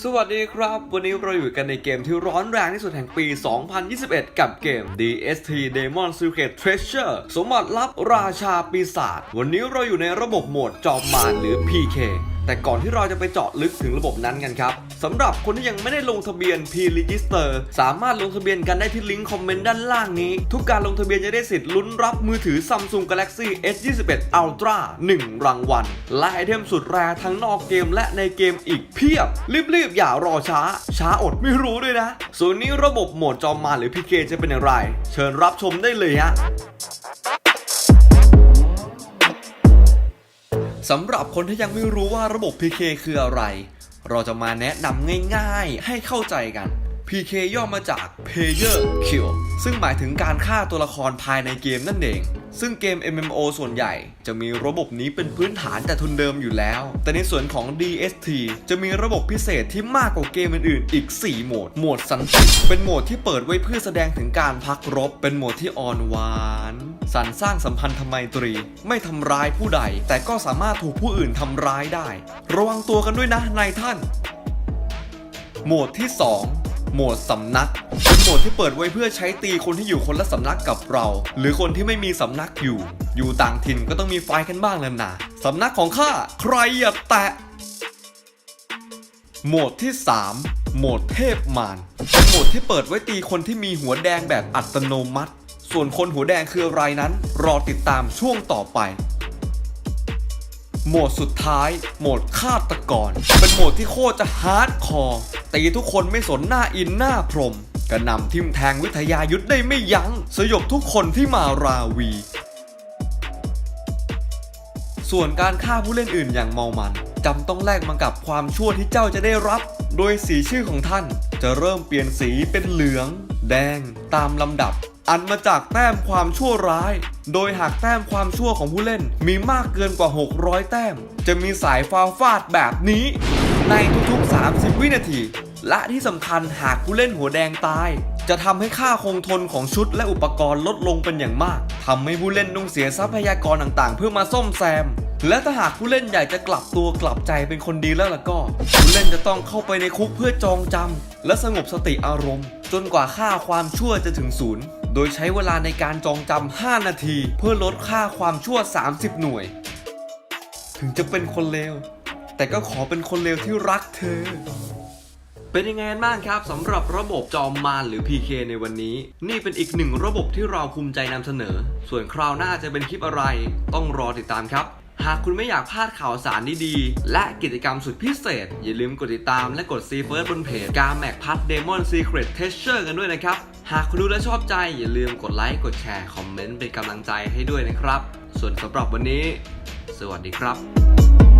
สวัสดีครับ วันนี้เราอยู่กันในเกมที่ร้อนแรงที่สุดแห่งปี 2021 กับเกม DST Demon Secret Treasure สมบัติลับราชาปีศาจ วันนี้เราอยู่ในระบบโหมดจอมมารหรือ PK แต่ก่อนที่เราจะไปเจาะลึกถึงระบบนั้นกันครับสำหรับคนที่ยังไม่ได้ลงทะเบียน P-Register สามารถลงทะเบียนกันได้ที่ลิงก์คอมเมนต์ด้านล่างนี้ ทุกการลงทะเบียนจะได้สิทธิ์ลุ้นรับมือถือ Samsung Galaxy S21 Ultra 1 รางวัล และไอเทมสุดแรทั้งนอกเกมและในเกมอีกเพียบ รีบๆ อย่ารอช้า ช้าอดไม่รู้ด้วยนะ ส่วนนี้ระบบโหมดจอมมารหรือ PK จะเป็นอย่างไร เชิญรับชมได้เลยฮะ สำหรับคนที่ยังไม่รู้ว่าระบบ PK คืออะไร เราจะมาแนะนำง่ายๆ ให้เข้าใจกัน PK ย่อมาจาก Player Kill ซึ่งหมายถึงการฆ่าตัวละครภายในเกมนั่นเอง ซึ่งเกม MMO ส่วนใหญ่จะมีระบบนี้เป็นพื้นฐานแต่ทุนเดิมอยู่แล้ว แต่ในส่วนของ DST จะมีระบบพิเศษที่มากกว่าเกมอื่นๆ อีก 4 โหมด โหมดสันติเป็นโหมดที่เปิดไว้เพื่อแสดงถึงการพักรบ เป็นโหมดที่อ่อนหวานสรรสร้างสัมพันธไมตรี ไม่ทำร้ายผู้ใด แต่ก็สามารถถูกผู้อื่นทำร้ายได้ ระวังตัวกันด้วยนะนายท่าน โหมดที่ 2 โหมดสำนักเป็นโหมดที่เปิดไว้เพื่อใช้ตีคนที่อยู่คนละสำนักกับเรา หรือคนที่ไม่มีสำนักอยู่ อยู่ต่างถิ่นก็ต้องมีไฟกันบ้างแล้วนะสำนักของข้าใครอย่าแตะโหมดที่ 3 โหมดเทพมารเป็นโหมดที่เปิดไว้ตีคนที่มีหัวแดงแบบอัตโนมัติ ส่วนคนหัวแดงคืออะไรนั้น รอติดตามช่วงต่อไป โหมดสุดท้าย โหมดฆาตกร เป็นโหมดที่โคตรจะฮาร์ดคอร์ตีทุกคนไม่สนหน้าอินหน้าพรมกระนำทิมแทงวิทยายุทธได้ไม่ยัง้ง สยบทุกคนที่มาราวี ส่วนการฆ่าผู้เล่นอื่นอย่างเมามันจำต้องแลกมากับความชั่วที่เจ้าจะได้รับ โดยสีชื่อของท่านจะเริ่มเปลี่ยนสีเป็นเหลือง แดงตามลำดับ อันมาจากแต้มความชั่วร้าย โดยหากแต้มความชั่วของผู้เล่นมีมากเกินกว่า 600 แต้ม จะมีสายฟ้าฟาดแบบนี้ ในทุกๆ 30 วินาที และที่สำคัญหากผู้เล่นหัวแดงตาย จะทำให้ค่าคงทนของชุดและอุปกรณ์ลดลงเป็นอย่างมากทำให้ผู้เล่นต้องเสียทรัพยากรต่างๆ เพื่อมาซ่อมแซมและถ้าหากผู้เล่นอยากจะกลับตัวกลับใจเป็นคนดีแล้วล่ะก็ ผู้เล่นจะต้องเข้าไปในคุกเพื่อจองจำและสงบสติอารมณ์ จนกว่าค่าความชั่วจะถึงศูนย์ โดยใช้เวลาในการจองจำ 5 นาที เพื่อลดค่าความชั่ว 30 หน่วย ถึงจะเป็นคนเลว แต่ก็ขอเป็นคนเลวที่รักเธอ เป็นยังไงบ้างครับสำหรับระบบจอมมารหรือ PK ในวันนี้ นี่เป็นอีกหนึ่งระบบที่เราภูมิใจนำเสนอ ส่วนคราวหน้าจะเป็นคลิปอะไร ต้องรอติดตามครับหากคุณไม่อยากพลาดข่าวสารดีๆ และกิจกรรมสุดพิเศษ อย่าลืมกดติดตามและกดซีเฟิร์สบนเพจกาแม็กพัทเดมอนซีเครตเทสเชอร์กันด้วยนะครับ หากคุณดูและชอบใจอย่าลืมกดไลค์ กดแชร์ คอมเมนต์เป็นกำลังใจให้ด้วยนะครับ ส่วนสำหรับวันนี้ สวัสดีครับ